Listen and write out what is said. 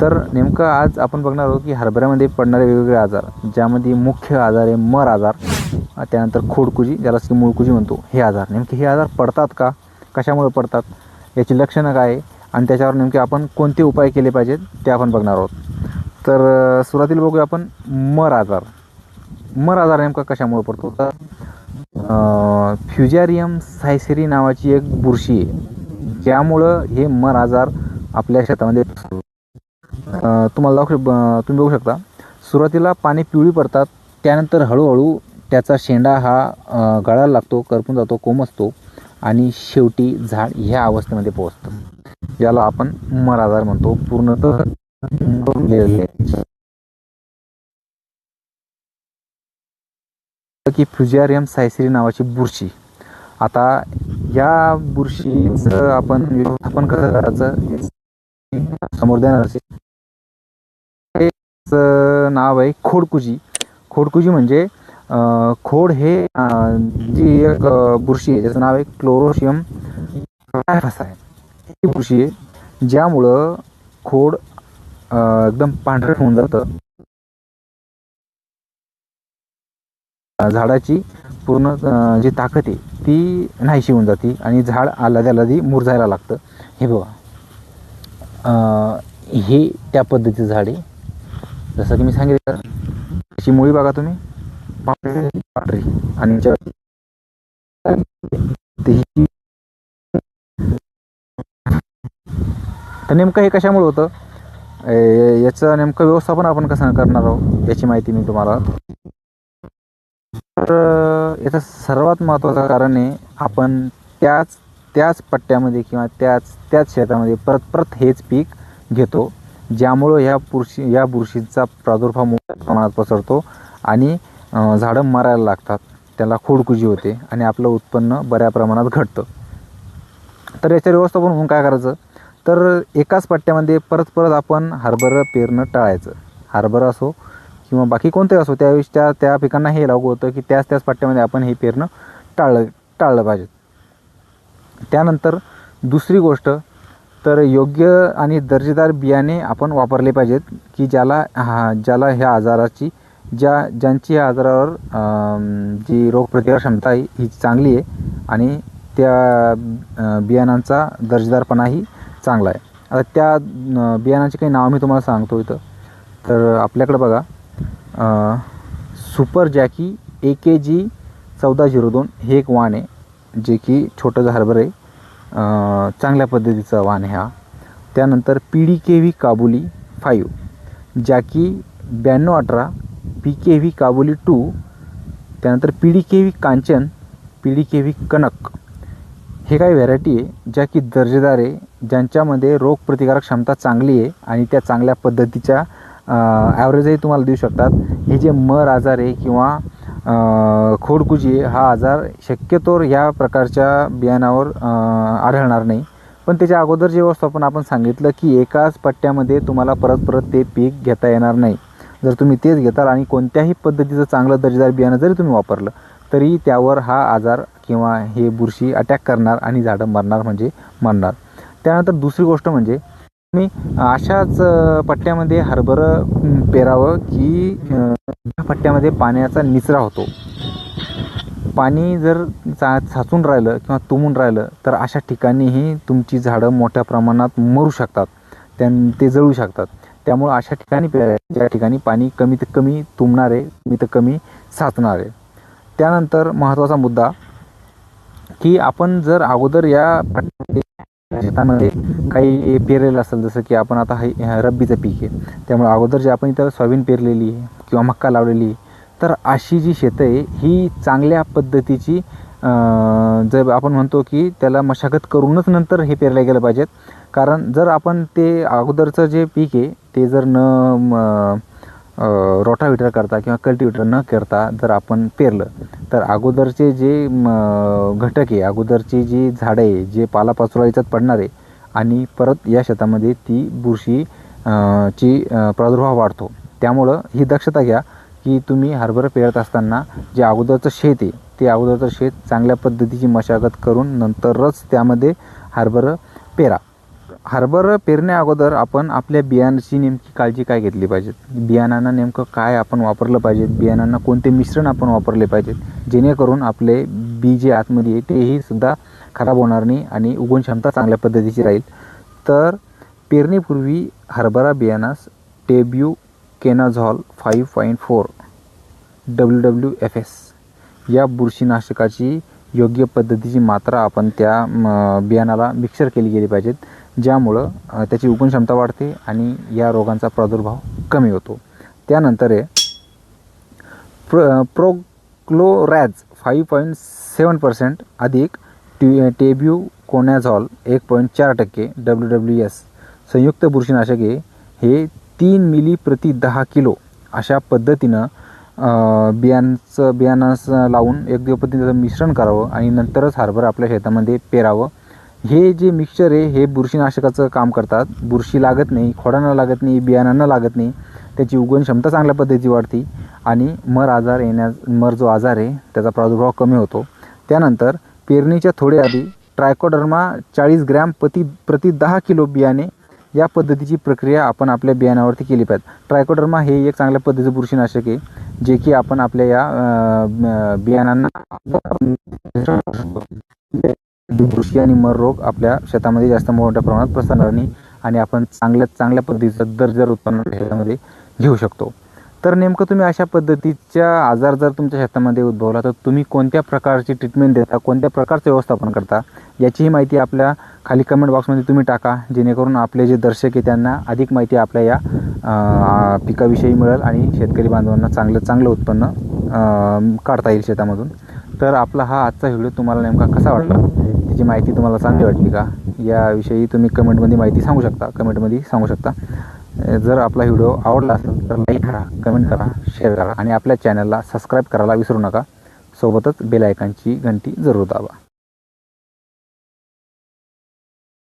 तर नेमकं आज आपण बघणार आहोत की हरभऱ्यामध्ये पडणारे वेगवेगळे आजार ज्यामध्ये मुख्य आजार आहे मर आजार त्यानंतर खोडकुजी ज्याला की मुळकुजी म्हणतो हे आजार. नेमके हे आजार पडतात का? कशामुळे पडतात? याची लक्षणं काय आहे? आणि त्याच्यावर नेमके आपण कोणते उपाय केले पाहिजेत? ते आपण बघणार आहोत. तर सुरुवातीला बघूया आपण मर आजार. मर आजार नेमका कशामुळे पडतो? तर फ्युजॅरियम फ्युजारियम सायसेरी नावाची एक बुरशी आहे. ज्यामुळं हे मर आजार आपल्या शेतामध्ये तुम्हाला दाखवू तुम्ही बघू शकता. सुरुवातीला पाने पिवळी पडतात त्यानंतर हळूहळू त्याचा शेंडा हा गळायला लागतो करपून जातो कोमसतो आणि शेवटी झाड ह्या अवस्थेमध्ये पोहोचतं. याला आपण मराधार म्हणतो. पूर्णतः की फ्युजियारियम सायसिरी नावाची बुरशी. आता या बुरशीचं आपण व्यवस्थापन कसं करायचं? समोर देणार त्याचं नाव आहे खोडकुजी. खोडकुजी म्हणजे खोड हे जी एक बुरशी आहे ज्याचं नाव आहे क्लोरोशियम टायफस आहे. ही बुरशी आहे ज्यामुळं खोड एकदम पांढरट होऊन जातं. झाडाची पूर्ण जी ताकद आहे ती नाहीशी होऊन जाते आणि झाड आलादी मुरझायला लागतं. हे बघा. अं, हे त्या पद्धतीचं झाड आहे. जसं की मी सांगितलं अशी मुळी बघा तुम्ही. पांढरी पांढरी. आणि तर नेमकं हे कशामुळे होतं? याचं नेमकं व्यवस्थापन आपण कसं करणार आहोत? याची माहिती मी तुम्हाला. तर याचं सर्वात महत्त्वाचं कारण आहे आपण त्याच त्याच पट्ट्यामध्ये किंवा त्याच त्याच शेतामध्ये परत परत हेच पीक घेतो. ज्यामुळं ह्या बुरशी या बुरशीचा प्रादुर्भाव मोठ्या प्रमाणात पसरतो आणि झाडं मरायला लागतात. त्याला खोडकुजी होते आणि आपलं उत्पन्न बऱ्या प्रमाणात घटतं. तर याचं व्यवस्थापन म्हणून काय करायचं? तर एकाच पट्ट्यामध्ये परत परत आपण हरभरा पेरणं टाळायचं. हरभरा असो किंवा बाकी कोणतंही असो त्यावेळेस त्या त्या पिकांना हे लागू होतं की त्याच त्याच पट्ट्यामध्ये आपण हे पेरणं टाळलं टाळलं पाहिजे. त्यानंतर दुसरी गोष्ट तर योग्य आणि दर्जेदार बियाणे आपण वापरले पाहिजेत की ज्याला हा ज्याला ह्या आजाराची ज्या ज्यांची या आजारावर जी रोगप्रतिकार क्षमता आहे ही चांगली आहे आणि त्या बियाणांचा दर्जेदारपणाही चांगला आहे. आता त्या अ, बियाणाची काही नावं मी तुम्हाला सांगतो इथं. तर आपल्याकडं बघा सुपर जॅकी ए के जी चौदा झिरो दोन हे एक वाण आहे जे की छोटं हरभर आहे. चांगल्या पद्धतीचा वाण ह्या त्यानंतर P D K V Kabuli five Jaki ब्याण्णव अठरा P K V Kabuli two त्यानंतर P D K V Kanchan P D K V Kanak. हे काही व्हरायटी आहे ज्या की दर्जेदार आहे ज्यांच्यामध्ये रोगप्रतिकारक क्षमता चांगली आहे आणि त्या चांगल्या पद्धतीच्या ॲव्हरेजही तुम्हाला देऊ शकतात. हे जे मर आजार आहे किंवा खोडकुजी हा आजार शक्यतोवर ह्या प्रकारच्या बियाणावर आढळणार नाही. पण त्याच्या अगोदर जे व्यवस्थापन आपण सांगितलं की एकाच पट्ट्यामध्ये तुम्हाला परत परत ते पीक घेता येणार नाही. जर तुम्ही तेच घेताल आणि कोणत्याही पद्धतीचं चांगलं दर्जेदार बियाणं जरी तुम्ही वापरलं तरी त्यावर हा आजार किंवा हे बुरशी अटॅक करणार आणि झाडं मरणार म्हणजे मरणार त्यानंतर दुसरी गोष्ट म्हणजे मी अशाच पट्ट्यामध्ये हरभरं पेरावं की पट्ट्यामध्ये पाण्याचा निचरा होतो. पाणी जर चा साचून राहिलं किंवा तुंबून राहिलं तर अशा ठिकाणीही तुमची झाडं मोठ्या प्रमाणात मरू शकतात. त्यां ते जळू शकतात. त्यामुळं अशा ठिकाणी पेरावे ज्या ठिकाणी पाणी कमीत कमी तुंबणार आहे कमीत कमी साचणार. आहे त्यानंतर महत्त्वाचा मुद्दा की आपण जर अगोदर या पट्ट्यामध्ये शेतामध्ये काही पेरलेलं असेल जसं की आपण आता हे रब्बीचं पीक आहे. त्यामुळे अगोदर जे आपण इथं सोयाबीन पेरलेली आहे किंवा मक्का लावलेली आहे तर अशी जी शेतं आहे ही चांगल्या पद्धतीची जर आपण म्हणतो की त्याला मशागत करूनच नंतर हे पेरले गेलं पाहिजेत. कारण जर आपण ते अगोदरचं जे पीक आहे ते जर न म, रोटाव्हिटर करता किंवा कल्टिवेटर न करता जर आपण पेरलं तर अगोदरचे जे म, घटक आहे अगोदरची जी झाडं आहे जे पालापाचोळा याच्यात पडणार आहे आणि परत या शेतामध्ये ती बुरशी ची प्रादुर्भाव वाढतो. त्यामुळं ही दक्षता घ्या की तुम्ही हरभरा पेरत असताना जे अगोदरचं शेत आहे ते अगोदरचं शेत चांगल्या पद्धतीची मशागत करून नंतरच त्यामध्ये हरभरं पेरा. हरभरा पेरण्या अगोदर आपण आपल्या बियाणाची नेमकी काळजी काय घेतली पाहिजे बियाणांना नेमकं काय आपण वापरलं पाहिजे बियाणांना कोणते मिश्रण आपण वापरले पाहिजेत? जेणेकरून आपले बी जे आतमध्ये आहे तेही सुद्धा खराब होणार नाही आणि उगवण क्षमता चांगल्या पद्धतीची राहील. तर पेरणीपूर्वी हरभरा बियाणास tebuconazole five point four W W F S या बुरशीनाशकाची योग्य पद्धतीची मात्रा आपण त्या म, बियाणाला मिक्सर केली गेली पाहिजेत. ज्यामुळं त्याची उगण क्षमता वाढते आणि या रोगांचा प्रादुर्भाव कमी होतो. त्यानंतर आहे प्र prochloraz five point seven percent अधिक ट्यू टेब्यू कोनॅझॉल एक पॉईंट चार टक्के डब्ल्यू डब्ल्यू एस संयुक्त बुरशीनाशके हे तीन मिली प्रति दहा किलो अशा पद्धतीनं बियांचं बियाणास लावून योग्य पद्धतीचं मिश्रण करावं आणि नंतरच हरभरा आपल्या शेतामध्ये पेरावं हे जे मिक्सचर आहे हे बुरशीनाशकाचं काम करतात. बुरशी लागत नाही खोडांना लागत नाही बियाणांना लागत नाही. त्याची उगवण क्षमता चांगल्या पद्धतीची वाढते आणि मर आजार येण्यास मर जो आजार आहे त्याचा प्रादुर्भाव कमी होतो. त्यानंतर पेरणीच्या थोडे आधी ट्रायकोडर्मा चाळीस ग्रॅम प्रति प्रति दहा किलो बियाणे या पद्धतीची प्रक्रिया आपण आपल्या बियाणावरती केली पाहिजे. ट्रायकोडर्मा हे एक चांगल्या पद्धतीचं बुरशीनाशक आहे जे की आपण आपल्या या बियाणांना बुरशी आणि मर रोग आपल्या शेतामध्ये जास्त मोठ्या प्रमाणात पसरणार नाही आणि आपण चांगल्या चांगल्या पद्धतीचं दर्जर उत्पन्न शेतामध्ये घेऊ शकतो. तर नेमकं तुम्ही अशा पद्धतीच्या आजार जर तुमच्या शेतामध्ये उद्भवला तर तुम्ही कोणत्या प्रकारची ट्रीटमेंट देता कोणत्या प्रकारचं व्यवस्थापन करता याचीही माहिती आपल्या खाली कमेंट बॉक्समध्ये तुम्ही टाका जेणेकरून आपले जे दर्शक आहे त्यांना अधिक माहिती आपल्या या पिकाविषयी मिळेल आणि शेतकरी बांधवांना चांगलं चांगलं उत्पन्न काढता येईल शेतामधून. तर आपला हा आजचा व्हिडिओ तुम्हाला नेमका कसा वाटला? त्याची माहिती तुम्हाला चांगली वाटली का? याविषयी तुम्ही कमेंटमध्ये माहिती सांगू शकता. कमेंटमध्ये सांगू शकता. जर आपला व्हिडिओ आवडला असेल तर लाईक करा कमेंट करा शेअर करा आणि आपल्या चॅनलला सबस्क्राईब करायला विसरू नका. सोबतच बेल घंटी जरूर दाबा.